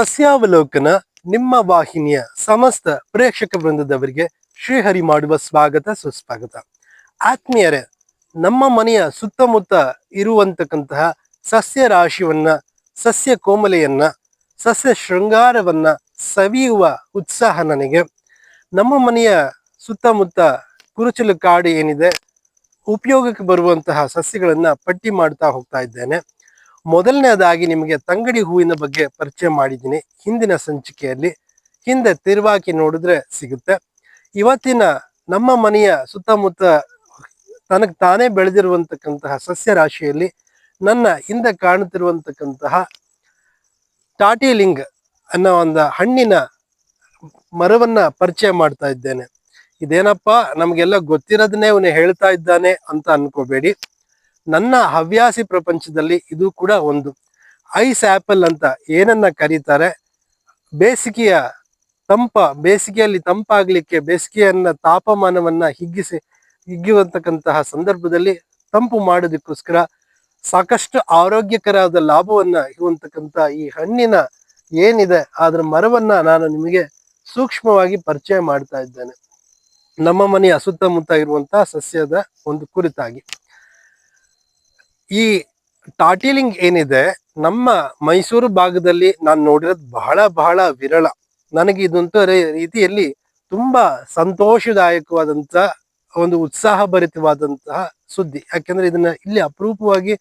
ಸಸ್ಯಾವಲೋಕನ ನಿಮ್ಮ ವಾಹಿನಿಯ ಸಮಸ್ತ ಪ್ರೇಕ್ಷಕ ವೃಂದದವರಿಗೆ ಶ್ರೀಹರಿ ಮಾಡುವ ಸ್ವಾಗತ, ಸುಸ್ವಾಗತ. ಆತ್ಮೀಯರೇ, ನಮ್ಮ ಮನೆಯ ಸುತ್ತಮುತ್ತ ಇರುವಂತಕ್ಕಂತಹ ಸಸ್ಯ ರಾಶಿಯನ್ನ ಸಸ್ಯ ಕೋಮಲೆಯನ್ನ, ಸಸ್ಯ ಶೃಂಗಾರವನ್ನ ಸವಿಯುವ ಉತ್ಸಾಹ ನನಗೆ. ನಮ್ಮ ಮನೆಯ ಸುತ್ತಮುತ್ತ ಕುರುಚಲು ಕಾಡು ಏನಿದೆ, ಉಪಯೋಗಕ್ಕೆ ಬರುವಂತಹ ಸಸ್ಯಗಳನ್ನ ಪಟ್ಟಿ ಮಾಡ್ತಾ ಹೋಗ್ತಾ ಇದ್ದೇನೆ. ಮೊದಲನೇದಾಗಿ ನಿಮಗೆ ತಂಗಡಿ ಹೂವಿನ ಬಗ್ಗೆ ಪರಿಚಯ ಮಾಡಿದ್ದೀನಿ. ಹಿಂದಿನ ಸಂಚಿಕೆಯಲ್ಲಿ ಹಿಂದೆ ತಿರುವಾಕಿ ನೋಡಿದ್ರೆ ಸಿಗುತ್ತೆ. ಇವತ್ತಿನ ನಮ್ಮ ಮನೆಯ ಸುತ್ತಮುತ್ತ ತನಗೆ ತಾನೇ ಬೆಳೆದಿರುವಂತಕ್ಕಂತಹ ಸಸ್ಯ ರಾಶಿಯಲ್ಲಿ ನನ್ನ ಹಿಂದೆ ಕಾಣುತ್ತಿರುವಂತಕ್ಕಂತಹ ಟಾಟಿಲಿಂಗ್ ಅನ್ನೋ ಒಂದು ಹಣ್ಣಿನ ಮರವನ್ನ ಪರಿಚಯ ಮಾಡ್ತಾ ಇದ್ದೇನೆ. ಇದೇನಪ್ಪ? ನಮಗೆಲ್ಲ ಗೊತ್ತಿರೋದನ್ನೇ ಅವನು ಹೇಳ್ತಾ ಇದ್ದಾನೆ ಅಂತ ಅನ್ಕೋಬೇಡಿ. ನನ್ನ ಹವ್ಯಾಸಿ ಪ್ರಪಂಚದಲ್ಲಿ ಇದು ಕೂಡ ಒಂದು. ಐಸ್ ಆಪಲ್ ಅಂತ ಏನನ್ನ ಕರೀತಾರೆ? ಬೇಸಿಗೆಯ ತಂಪ, ಬೇಸಿಗೆಯಲ್ಲಿ ತಂಪಾಗಲಿಕ್ಕೆ ಬೇಸಿಗೆಯನ್ನ ತಾಪಮಾನವನ್ನ ಹಿಗ್ಗಿಸಿ ಹಿಗ್ಗಿವಂತಕ್ಕಂತಹ ಸಂದರ್ಭದಲ್ಲಿ ತಂಪು ಮಾಡೋದಕ್ಕೋಸ್ಕರ ಸಾಕಷ್ಟು ಆರೋಗ್ಯಕರವಾದ ಲಾಭವನ್ನ ಇರುವಂತಕ್ಕಂಥ ಈ ಹಣ್ಣಿನ ಏನಿದೆ, ಅದರ ಮರವನ್ನ ನಾನು ನಿಮಗೆ ಸೂಕ್ಷ್ಮವಾಗಿ ಪರಿಚಯ ಮಾಡ್ತಾ ಇದ್ದೇನೆ. ನಮ್ಮ ಮನೆಯ ಸುತ್ತಮುತ್ತ ಇರುವಂತಹ ಸಸ್ಯದ ಒಂದು ಕುರಿತಾಗಿ. ಈ ಟಾಟಿಲಿಂಗ್ ಏನಿದೆ, ನಮ್ಮ ಮೈಸೂರು ಭಾಗದಲ್ಲಿ ನಾನು ನೋಡಿರೋದು ಬಹಳ ಬಹಳ ವಿರಳ. ನನಗೆ ಇದಂತ ರೀತಿಯಲ್ಲಿ ತುಂಬಾ ಸಂತೋಷದಾಯಕವಾದಂತಹ ಒಂದು ಉತ್ಸಾಹಭರಿತವಾದಂತಹ ಸುದ್ದಿ. ಯಾಕೆಂದ್ರೆ ಇದನ್ನ ಇಲ್ಲಿ ಅಪರೂಪವಾಗಿ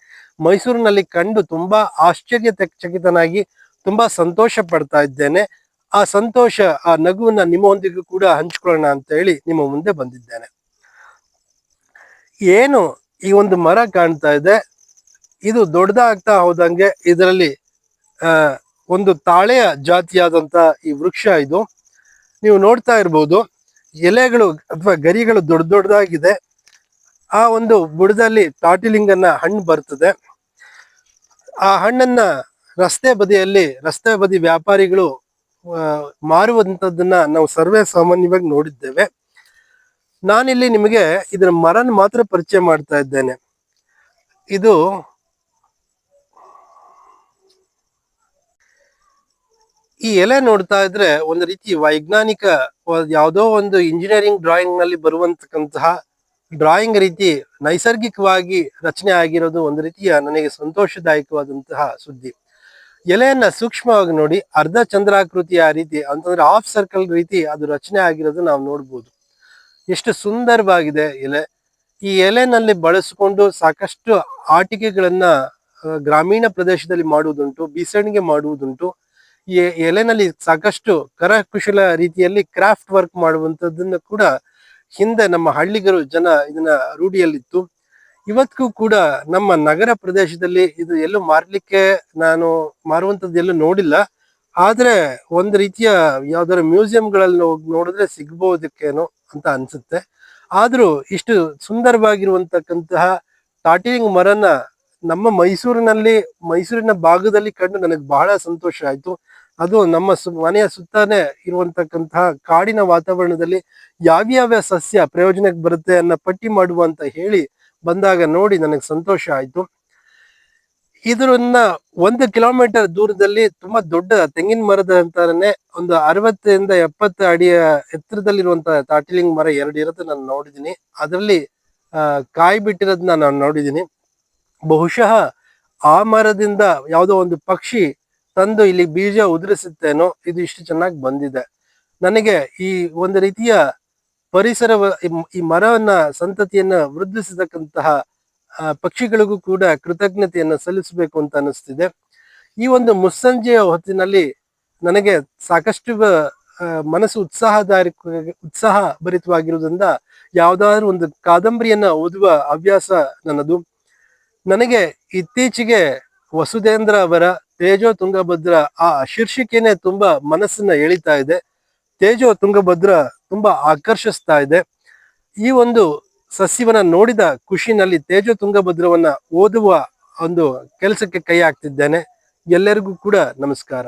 ಮೈಸೂರಿನಲ್ಲಿ ಕಂಡು ತುಂಬಾ ಆಶ್ಚರ್ಯ ಚಕಿತನಾಗಿ ತುಂಬಾ ಸಂತೋಷ ಪಡ್ತಾ ಇದ್ದೇನೆ. ಆ ಸಂತೋಷ, ಆ ನಗುವನ್ನ ನಿಮ್ಮೊಂದಿಗೂ ಕೂಡ ಹಂಚ್ಕೊಳ್ಳೋಣ ಅಂತ ಹೇಳಿ ನಿಮ್ಮ ಮುಂದೆ ಬಂದಿದ್ದೇನೆ. ಏನು ಈ ಒಂದು ಮರ ಕಾಣ್ತಾ ಇದೆ? ಇದು ದೊಡ್ಡದಾಗ್ತಾ ಹೋದಂಗೆ ಇದರಲ್ಲಿ ಒಂದು ತಾಳೆಯ ಜಾತಿಯಾದಂತ ಈ ವೃಕ್ಷ ಇದು. ನೀವು ನೋಡ್ತಾ ಇರ್ಬೋದು, ಎಲೆಗಳು ಅಥವಾ ಗರಿಗಳು ದೊಡ್ಡ ದೊಡ್ಡದಾಗಿದೆ. ಆ ಒಂದು ಬುಡದಲ್ಲಿ ತಾಟಿಲಿಂಗನ ಹಣ್ಣು ಬರ್ತದೆ. ಆ ಹಣ್ಣನ್ನ ರಸ್ತೆ ಬದಿಯಲ್ಲಿ, ರಸ್ತೆ ಬದಿ ವ್ಯಾಪಾರಿಗಳು ಮಾರುವಂತದ್ದನ್ನ ನಾವು ಸರ್ವೇ ಸಾಮಾನ್ಯವಾಗಿ ನೋಡಿದ್ದೇವೆ. ನಾನಿಲ್ಲಿ ನಿಮಗೆ ಇದರ ಮರನ ಮಾತ್ರ ಪರಿಚಯ ಮಾಡ್ತಾ ಇದ್ದೇನೆ. ಇದು ಈ ಎಲೆ ನೋಡ್ತಾ ಇದ್ರೆ ಒಂದು ರೀತಿ ವೈಜ್ಞಾನಿಕ ಯಾವುದೋ ಒಂದು ಇಂಜಿನಿಯರಿಂಗ್ ಡ್ರಾಯಿಂಗ್ನಲ್ಲಿ ಬರುವಂತಕ್ಕಂತಹ ಡ್ರಾಯಿಂಗ್ ರೀತಿ ನೈಸರ್ಗಿಕವಾಗಿ ರಚನೆ ಆಗಿರೋದು ಒಂದು ರೀತಿಯ ನನಗೆ ಸಂತೋಷದಾಯಕವಾದಂತಹ ಸುದ್ದಿ. ಎಲೆಯನ್ನ ಸೂಕ್ಷ್ಮವಾಗಿ ನೋಡಿ ಅರ್ಧ ಚಂದ್ರಾಕೃತಿಯ ರೀತಿ ಅಂತಂದ್ರೆ ಹಾಫ್ ಸರ್ಕಲ್ ರೀತಿ ಅದು ರಚನೆ ಆಗಿರೋದು ನಾವು ನೋಡ್ಬೋದು. ಎಷ್ಟು ಸುಂದರವಾಗಿದೆ ಎಲೆ. ಈ ಎಲೆನಲ್ಲಿ ಬಳಸಿಕೊಂಡು ಸಾಕಷ್ಟು ಆಟಿಕೆಗಳನ್ನ ಗ್ರಾಮೀಣ ಪ್ರದೇಶದಲ್ಲಿ ಮಾಡುವುದುಂಟು, ಬೀಸಣಿಗೆ ಮಾಡುವುದುಂಟು ಈ ಎಲೆನಲ್ಲಿ ಸಾಕಷ್ಟು ಕರಕುಶಲ ರೀತಿಯಲ್ಲಿ ಕ್ರಾಫ್ಟ್ ವರ್ಕ್ ಮಾಡುವಂಥದ್ದನ್ನ ಕೂಡ ಹಿಂದೆ ನಮ್ಮ ಹಳ್ಳಿಗರು ಜನ ಇದನ್ನ ರೂಢಿಯಲ್ಲಿತ್ತು. ಇವತ್ತಿಗೂ ಕೂಡ ನಮ್ಮ ನಗರ ಪ್ರದೇಶದಲ್ಲಿ ಇದು ಎಲ್ಲೂ ಮಾರ್ಲಿಕ್ಕೆ ನಾನು ಮಾರುವಂಥದ್ದು ಎಲ್ಲೂ ನೋಡಿಲ್ಲ. ಆದರೆ ಒಂದು ರೀತಿಯ ಯಾವ್ದಾರ ಮ್ಯೂಸಿಯಂಗಳಲ್ಲಿ ಹೋಗಿ ನೋಡಿದ್ರೆ ಸಿಗ್ಬೋದಕ್ಕೇನೋ ಅಂತ ಅನ್ಸುತ್ತೆ. ಆದರೂ ಇಷ್ಟು ಸುಂದರವಾಗಿರುವಂತಕ್ಕಂತಹ ಟಾಟಿಂಗ್ ಮರನ ನಮ್ಮ ಮೈಸೂರಿನಲ್ಲಿ ಮೈಸೂರಿನ ಭಾಗದಲ್ಲಿ ಕಂಡು ನನಗೆ ಬಹಳ ಸಂತೋಷ ಆಯ್ತು. ಅದು ನಮ್ಮ ಮನೆಯ ಸುತ್ತಾನೆ ಇರುವಂತಕ್ಕಂತಹ ಕಾಡಿನ ವಾತಾವರಣದಲ್ಲಿ ಯಾವ್ಯಾವ ಸಸ್ಯ ಪ್ರಯೋಜನಕ್ಕೆ ಬರುತ್ತೆ ಅನ್ನ ಪಟ್ಟಿ ಮಾಡುವ ಅಂತ ಹೇಳಿ ಬಂದಾಗ ನೋಡಿ ನನಗೆ ಸಂತೋಷ ಆಯ್ತು. ಇದರನ್ನ ಒಂದು ಕಿಲೋಮೀಟರ್ ದೂರದಲ್ಲಿ ತುಂಬಾ ದೊಡ್ಡ ತೆಂಗಿನ ಮರದ ಅಂತಾನೆ ಒಂದು ಅರವತ್ತರಿಂದ ಎಪ್ಪತ್ತು ಅಡಿಯ ಎತ್ತರದಲ್ಲಿರುವಂತಹ ತಾಟಿಲಿಂಗ್ ಮರ ಎರಡು ಇರುತ್ತೆ ನಾನು ನೋಡಿದೀನಿ ಅದರಲ್ಲಿ ಕಾಯಿ ಬಿಟ್ಟಿರೋದನ್ನ ನಾನು ನೋಡಿದೀನಿ ಬಹುಶಃ ಆ ಮರದಿಂದ ಯಾವುದೋ ಒಂದು ಪಕ್ಷಿ ತಂದು ಇಲ್ಲಿ ಬೀಜ ಉದುರಿಸುತ್ತೇನೋ, ಇದು ಇಷ್ಟು ಚೆನ್ನಾಗಿ ಬಂದಿದೆ. ನನಗೆ ಈ ಒಂದು ರೀತಿಯ ಪರಿಸರ ಈ ಮರವನ್ನ, ಸಂತತಿಯನ್ನ ವೃದ್ಧಿಸತಕ್ಕಂತಹ ಪಕ್ಷಿಗಳಿಗೂ ಕೂಡ ಕೃತಜ್ಞತೆಯನ್ನು ಸಲ್ಲಿಸಬೇಕು ಅಂತ ಅನಿಸ್ತಿದೆ ಈ ಒಂದು ಮುಸ್ಸಂಜೆಯ ಹೊತ್ತಿನಲ್ಲಿ ನನಗೆ ಸಾಕಷ್ಟು ಮನಸ್ಸು ಉತ್ಸಾಹದಾಯಕ ಉತ್ಸಾಹ ಭರಿತವಾಗಿರುವುದರಿಂದ ಯಾವ್ದಾದ್ರು ಒಂದು ಕಾದಂಬರಿಯನ್ನ ಓದುವ ಹವ್ಯಾಸ ನನ್ನದು. ನನಗೆ ಇತ್ತೀಚೆಗೆ ವಸುಧೇಂದ್ರ ಅವರ ತೇಜೋ ತುಂಗಭದ್ರ, ಆ ಶೀರ್ಷಿಕೆನೆ ತುಂಬಾ ಮನಸ್ಸನ್ನ ಎಳಿತಾ ಇದೆ. ತೇಜೋ ತುಂಗಭದ್ರ ತುಂಬಾ ಆಕರ್ಷಿಸ್ತಾ ಇದೆ. ಈ ಒಂದು ಸಸ್ಯವನ್ನ ನೋಡಿದ ಖುಷಿನಲ್ಲಿ ತೇಜೋ ತುಂಗಭದ್ರವನ್ನ ಓದುವ ಒಂದು ಕೆಲಸಕ್ಕೆ ಕೈ ಹಾಕ್ತಿದ್ದೇನೆ. ಎಲ್ಲರಿಗೂ ಕೂಡ ನಮಸ್ಕಾರ.